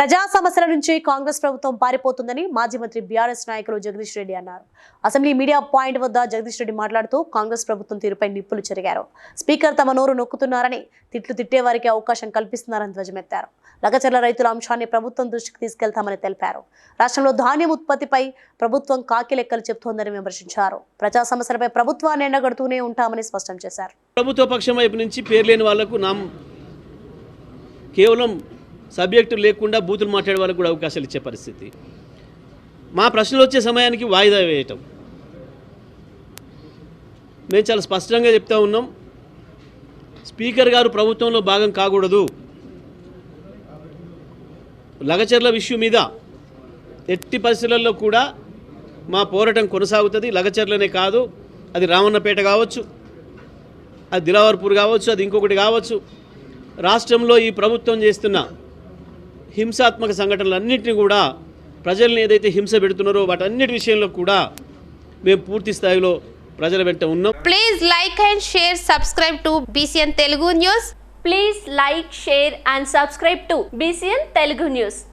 ప్రజా సమస్యల నుంచి కాంగ్రెస్ ప్రభుత్వం పారిపోతుందని మాజీ మంత్రి బీఆర్ఎస్ నాయకులు జగదీష్ రెడ్డి అన్నారు. అసెంబ్లీ మీడియా పాయింట్ వద్ద జగదీష్ రెడ్డి మాట్లాడుతూ కాంగ్రెస్ ప్రభుత్వం తీరుపై నిప్పులు చెరిగారు. స్పీకర్ తమ నోరు నొక్కుతున్నారని తిట్లు తిట్టే వారికి అవకాశం కల్పిస్తున్నారని ధ్వజమెత్తారు. లగచర్ల రైతుల అంశాన్ని ప్రభుత్వం దృష్టికి తీసుకెళ్తామని తెలిపారు. రాష్ట్రంలో ధాన్యం ఉత్పత్తిపై ప్రభుత్వం కాకి లెక్కలు చెబుతోందని విమర్శించారు. ప్రజా సమస్యలపై ప్రభుత్వాన్ని ఎండగడుతూనే ఉంటామని స్పష్టం చేశారు. ప్రభుత్వ పక్షం వైపు నుంచి పేరు లేని వాళ్ళకు కేవలం సబ్జెక్టు లేకుండా బూతులు మాట్లాడే వాళ్ళకు కూడా అవకాశాలు ఇచ్చే పరిస్థితి. మా ప్రశ్నలు వచ్చే సమయానికి వాయిదా వేయటం. మేము చాలా స్పష్టంగా చెప్తా ఉన్నాం స్పీకర్ గారు ప్రభుత్వంలో భాగం కాకూడదు. లగచర్ల విషయం మీద ఎట్టి పరిస్థితులలో కూడా మా పోరాటం కొనసాగుతుంది. లగచర్లనే కాదు అది రామన్నపేట కావచ్చు అది దిలావర్పూర్ కావచ్చు అది ఇంకొకటి కావచ్చు. రాష్ట్రంలో ఈ ప్రభుత్వం చేస్తున్న హింసాత్మక సంఘటనలు అన్నింటినీ కూడా ప్రజల్ని ఏదైతే హింస పెడుతున్నారో వాటి వాటన్నిటి విషయంలో కూడా మేము పూర్తి స్థాయిలో ప్రజల వెంట ఉన్నాం. Please like and share subscribe to BCN Telugu news please like share and subscribe to BCN Telugu news